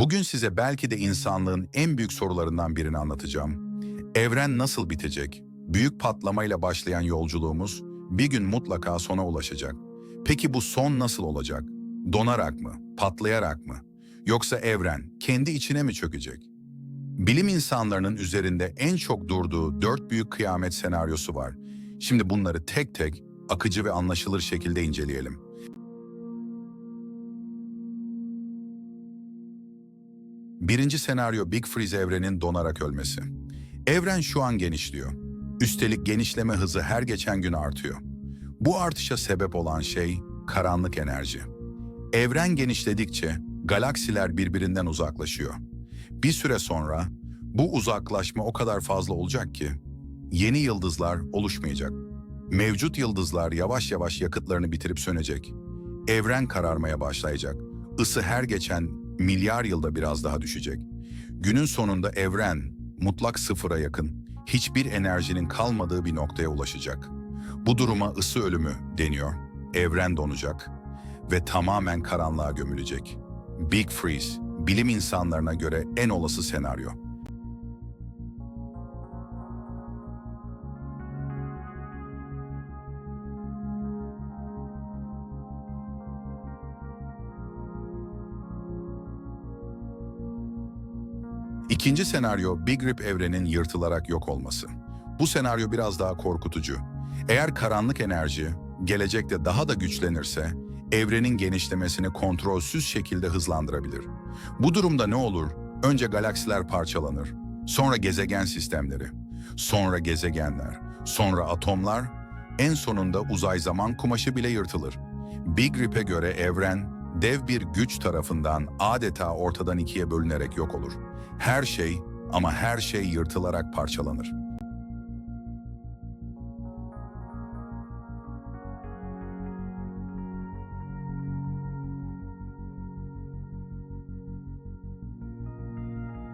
Bugün size belki de insanlığın en büyük sorularından birini anlatacağım. Evren nasıl bitecek? Büyük patlamayla başlayan yolculuğumuz bir gün mutlaka sona ulaşacak. Peki bu son nasıl olacak? Donarak mı? Patlayarak mı? Yoksa evren kendi içine mi çökecek? Bilim insanlarının üzerinde en çok durduğu dört büyük kıyamet senaryosu var. Şimdi bunları tek tek akıcı ve anlaşılır şekilde inceleyelim. Birinci senaryo Big Freeze evrenin donarak ölmesi. Evren şu an genişliyor. Üstelik genişleme hızı her geçen gün artıyor. Bu artışa sebep olan şey karanlık enerji. Evren genişledikçe galaksiler birbirinden uzaklaşıyor. Bir süre sonra bu uzaklaşma o kadar fazla olacak ki yeni yıldızlar oluşmayacak. Mevcut yıldızlar yavaş yavaş yakıtlarını bitirip sönecek. Evren kararmaya başlayacak. Isı her geçen milyar yılda biraz daha düşecek. Günün sonunda evren mutlak sıfıra yakın, hiçbir enerjinin kalmadığı bir noktaya ulaşacak. Bu duruma ısı ölümü deniyor. Evren donacak ve tamamen karanlığa gömülecek. Big Freeze, bilim insanlarına göre en olası senaryo. İkinci senaryo Big Rip evrenin yırtılarak yok olması. Bu senaryo biraz daha korkutucu. Eğer karanlık enerji gelecekte daha da güçlenirse, evrenin genişlemesini kontrolsüz şekilde hızlandırabilir. Bu durumda ne olur? Önce galaksiler parçalanır, sonra gezegen sistemleri, sonra gezegenler, sonra atomlar, en sonunda uzay zaman kumaşı bile yırtılır. Big Rip'e göre evren, dev bir güç tarafından adeta ortadan ikiye bölünerek yok olur. Her şey ama her şey yırtılarak parçalanır.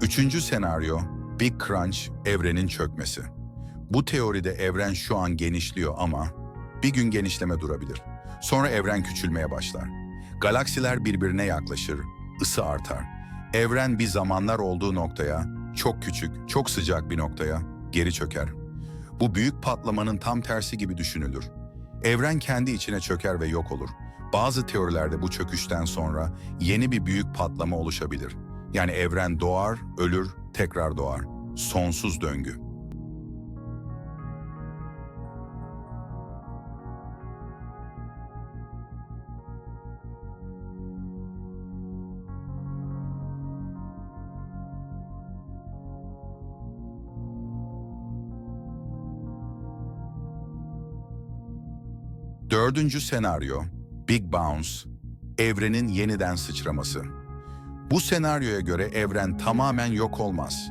Üçüncü senaryo, Big Crunch, evrenin çökmesi. Bu teoride evren şu an genişliyor ama bir gün genişleme durabilir. Sonra evren küçülmeye başlar. Galaksiler birbirine yaklaşır, ısı artar. Evren bir zamanlar olduğu noktaya, çok küçük, çok sıcak bir noktaya geri çöker. Bu büyük patlamanın tam tersi gibi düşünülür. Evren kendi içine çöker ve yok olur. Bazı teorilerde bu çöküşten sonra yeni bir büyük patlama oluşabilir. Yani evren doğar, ölür, tekrar doğar. Sonsuz döngü. Dördüncü senaryo, Big Bounce, evrenin yeniden sıçraması. Bu senaryoya göre evren tamamen yok olmaz.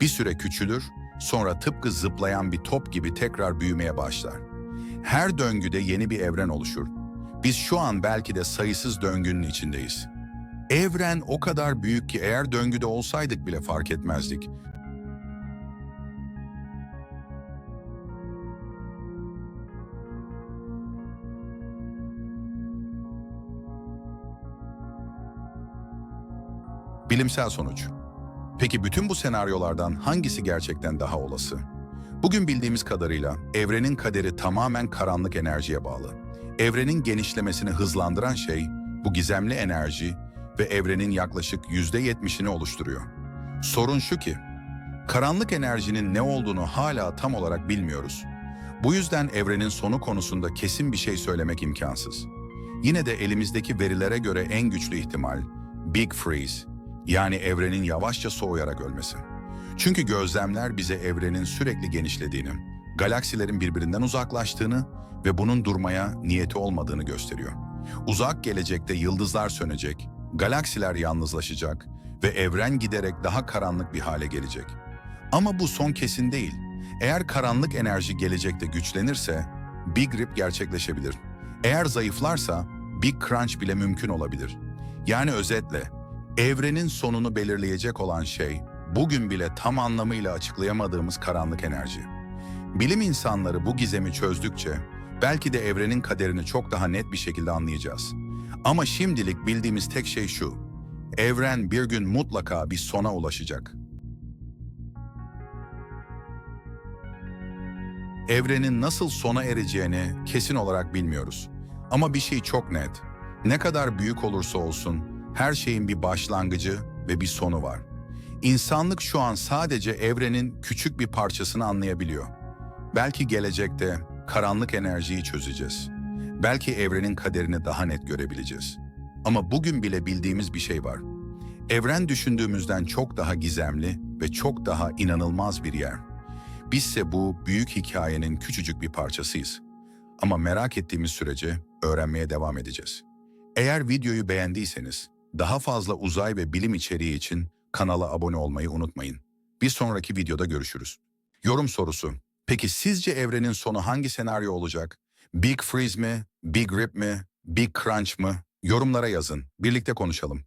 Bir süre küçülür, sonra tıpkı zıplayan bir top gibi tekrar büyümeye başlar. Her döngüde yeni bir evren oluşur. Biz şu an belki de sayısız döngünün içindeyiz. Evren o kadar büyük ki eğer döngüde olsaydık bile fark etmezdik. Bilimsel sonuç. Peki bütün bu senaryolardan hangisi gerçekten daha olası? Bugün bildiğimiz kadarıyla evrenin kaderi tamamen karanlık enerjiye bağlı. Evrenin genişlemesini hızlandıran şey bu gizemli enerji ve evrenin yaklaşık %70'ini oluşturuyor. Sorun şu ki, karanlık enerjinin ne olduğunu hala tam olarak bilmiyoruz. Bu yüzden evrenin sonu konusunda kesin bir şey söylemek imkansız. Yine de elimizdeki verilere göre en güçlü ihtimal Big Freeze, yani evrenin yavaşça soğuyarak ölmesi. Çünkü gözlemler bize evrenin sürekli genişlediğini, galaksilerin birbirinden uzaklaştığını ve bunun durmaya niyeti olmadığını gösteriyor. Uzak gelecekte yıldızlar sönecek, galaksiler yalnızlaşacak ve evren giderek daha karanlık bir hale gelecek. Ama bu son kesin değil. Eğer karanlık enerji gelecekte güçlenirse Big Rip gerçekleşebilir. Eğer zayıflarsa Big Crunch bile mümkün olabilir. Yani özetle Evrenin sonunu belirleyecek olan şey, bugün bile tam anlamıyla açıklayamadığımız karanlık enerji. Bilim insanları bu gizemi çözdükçe, belki de evrenin kaderini çok daha net bir şekilde anlayacağız. Ama şimdilik bildiğimiz tek şey şu, Evren bir gün mutlaka bir sona ulaşacak. Evrenin nasıl sona ereceğini kesin olarak bilmiyoruz. Ama bir şey çok net. Ne kadar büyük olursa olsun her şeyin bir başlangıcı ve bir sonu var. İnsanlık şu an sadece evrenin küçük bir parçasını anlayabiliyor. Belki gelecekte karanlık enerjiyi çözeceğiz. Belki evrenin kaderini daha net görebileceğiz. Ama bugün bile bildiğimiz bir şey var. Evren düşündüğümüzden çok daha gizemli ve çok daha inanılmaz bir yer. Bizse bu büyük hikayenin küçücük bir parçasıyız. Ama merak ettiğimiz sürece öğrenmeye devam edeceğiz. Eğer videoyu beğendiyseniz daha fazla uzay ve bilim içeriği için kanala abone olmayı unutmayın. Bir sonraki videoda görüşürüz. Yorum sorusu. Peki sizce evrenin sonu hangi senaryo olacak? Big Freeze mi? Big Rip mi? Big Crunch mı? Yorumlara yazın. Birlikte konuşalım.